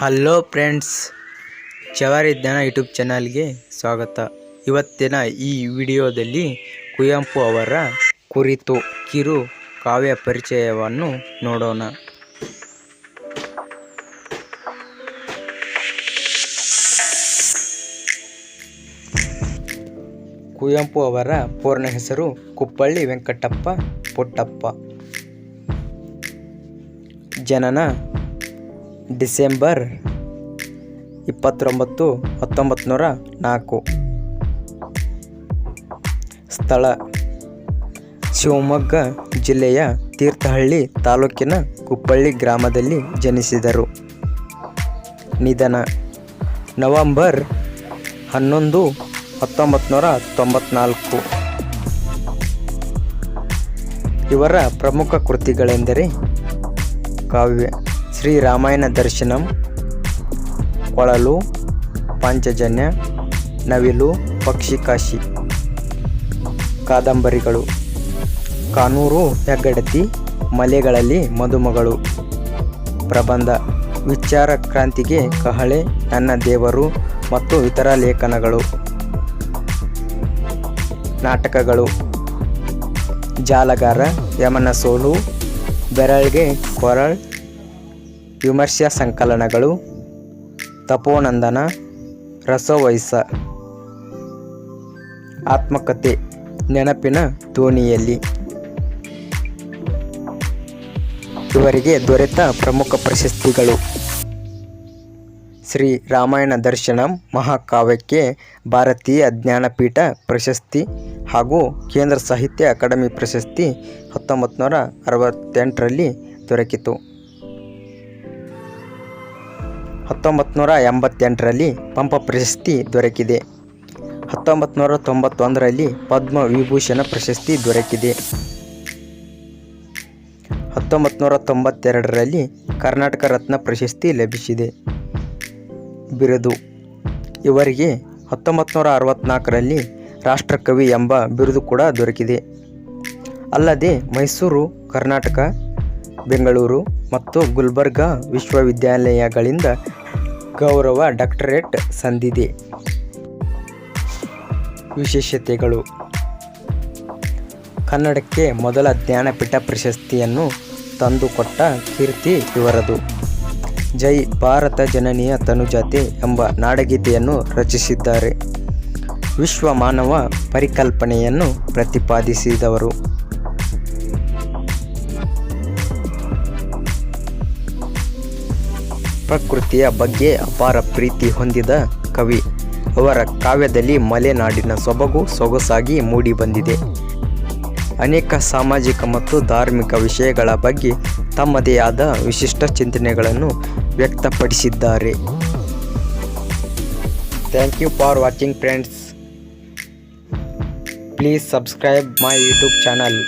Hello friends, ಜವಾರಿ ಜ್ಞಾನ YouTube ಚಾನಲ್ಗೆ ಸ್ವಾಗತ. ಇವತ್ತಿನ ಈ ವಿಡಿಯೋದಲ್ಲಿ ಕುವೆಂಪು ಅವರ ಕುರಿತು ಕಿರು ಕಾವ್ಯ ಪರಿಚಯವನ್ನು ನೋಡೋಣ. ಕುವೆಂಪು ಅವರ ಪೂರ್ಣ ಹೆಸರು ಕುಪ್ಪಳ್ಳಿ ವೆಂಕಟಪ್ಪ ಪುಟ್ಟಪ್ಪ. ಜನನ ಡಿಸೆಂಬರ್ ಇಪ್ಪತ್ತೊಂಬತ್ತು ಹತ್ತೊಂಬತ್ತು ನೂರ ನಾಲ್ಕು. ಸ್ಥಳ, ಶಿವಮೊಗ್ಗ ಜಿಲ್ಲೆಯ ತೀರ್ಥಹಳ್ಳಿ ತಾಲೂಕಿನ ಕುಪ್ಪಳ್ಳಿ ಗ್ರಾಮದಲ್ಲಿ ಜನಿಸಿದರು. ನಿಧನ, ನವಂಬರ್ ಹನ್ನೊಂದು ಹತ್ತೊಂಬತ್ತು ನೂರ ತೊಂಬತ್ನಾಲ್ಕು. ಇವರ ಪ್ರಮುಖ ಕೃತಿಗಳೆಂದರೆ ಕಾವ್ಯ ಶ್ರೀರಾಮಾಯಣ ದರ್ಶನಂ, ಕೊಳಲು, ಪಾಂಚಜನ್ಯ, ನವಿಲು ಪಕ್ಷಿಕಾಶಿ ಕಾದಂಬರಿಗಳು, ಕಾನೂರು, ಹೆಗ್ಗಡತಿ, ಮಲೆಗಳಲ್ಲಿ ಮದುಮಗಳು, ಪ್ರಬಂಧ, ವಿಚಾರ ಕ್ರಾಂತಿಗೆ ಕಹಳೆ, ನನ್ನ ದೇವರು ಮತ್ತು ಇತರ ಲೇಖನಗಳು, ನಾಟಕಗಳು, ಜಾಲಗಾರ, ಯಮನ ಸೋಲು, ಬೆರಳ್ಗೆ ಕೊರಳ್ ವಿಮರ್ಶಾ ಸಂಕಲನಗಳು, ತಪೋನಂದನ, ರಸವೈಸ, ಆತ್ಮಕತೆ, ನೆನಪಿನ ದೋಣಿಯಲ್ಲಿ. ಇವರಿಗೆ ದೊರೆತ ಪ್ರಮುಖ ಪ್ರಶಸ್ತಿಗಳು. ಶ್ರೀ ರಾಮಾಯಣ ದರ್ಶನಂ ಮಹಾಕಾವ್ಯಕ್ಕೆ ಭಾರತೀಯ ಜ್ಞಾನಪೀಠ ಪ್ರಶಸ್ತಿ ಹಾಗೂ ಕೇಂದ್ರ ಸಾಹಿತ್ಯ ಅಕಾಡೆಮಿ ಪ್ರಶಸ್ತಿ ಹತ್ತೊಂಬತ್ತು ನೂರ ಅರವತ್ತೆಂಟರಲ್ಲಿ ದೊರಕಿತು. ಹತ್ತೊಂಬತ್ತು ನೂರ ಎಂಬತ್ತೆಂಟರಲ್ಲಿ ಪಂಪ ಪ್ರಶಸ್ತಿ ದೊರಕಿದೆ. ಹತ್ತೊಂಬತ್ತು ನೂರ ತೊಂಬತ್ತೊಂದರಲ್ಲಿ ಪದ್ಮ ವಿಭೂಷಣ ಪ್ರಶಸ್ತಿ ದೊರಕಿದೆ. ಹತ್ತೊಂಬತ್ತು ನೂರ ತೊಂಬತ್ತೆರಡರಲ್ಲಿ ಕರ್ನಾಟಕ ರತ್ನ ಪ್ರಶಸ್ತಿ ಲಭಿಸಿದೆ. ಬಿರುದು. ಇವರಿಗೆ ಹತ್ತೊಂಬತ್ತು ನೂರ ಅರವತ್ತ್ನಾಲ್ಕರಲ್ಲಿ ರಾಷ್ಟ್ರಕವಿ ಎಂಬ ಬಿರುದು ಕೂಡ ದೊರಕಿದೆ. ಅಲ್ಲದೆ ಮೈಸೂರು, ಕರ್ನಾಟಕ ಬೆಂಗಳೂರು ಮತ್ತು ಗುಲ್ಬರ್ಗಾ ವಿಶ್ವವಿದ್ಯಾಲಯಗಳಿಂದ ಗೌರವ ಡಾಕ್ಟರೇಟ್ ಸಂದಿದೆ. ವಿಶೇಷತೆಗಳು. ಕನ್ನಡಕ್ಕೆ ಮೊದಲ ಜ್ಞಾನಪೀಠ ಪ್ರಶಸ್ತಿಯನ್ನು ತಂದುಕೊಟ್ಟ ಕೀರ್ತಿ ಇವರದು. ಜೈ ಭಾರತ ಜನನಿಯ ತನುಜಾತೆ ಎಂಬ ನಾಡಗೀತೆಯನ್ನು ರಚಿಸಿದ್ದಾರೆ. ವಿಶ್ವ ಮಾನವ ಪರಿಕಲ್ಪನೆಯನ್ನು ಪ್ರತಿಪಾದಿಸಿದವರು. ಪ್ರಕೃತಿಯ ಬಗ್ಗೆ ಅಪಾರ ಪ್ರೀತಿ ಹೊಂದಿದ ಕವಿ. ಅವರ ಕಾವ್ಯದಲ್ಲಿ ಮಲೆನಾಡಿನ ಸೊಬಗು ಸೊಗಸಾಗಿ ಮೂಡಿಬಂದಿದೆ. ಅನೇಕ ಸಾಮಾಜಿಕ ಮತ್ತು ಧಾರ್ಮಿಕ ವಿಷಯಗಳ ಬಗ್ಗೆ ತಮ್ಮದೇ ಆದ ವಿಶಿಷ್ಟ ಚಿಂತನೆಗಳನ್ನು ವ್ಯಕ್ತಪಡಿಸಿದ್ದಾರೆ. Thank you for watching friends please subscribe my YouTube channel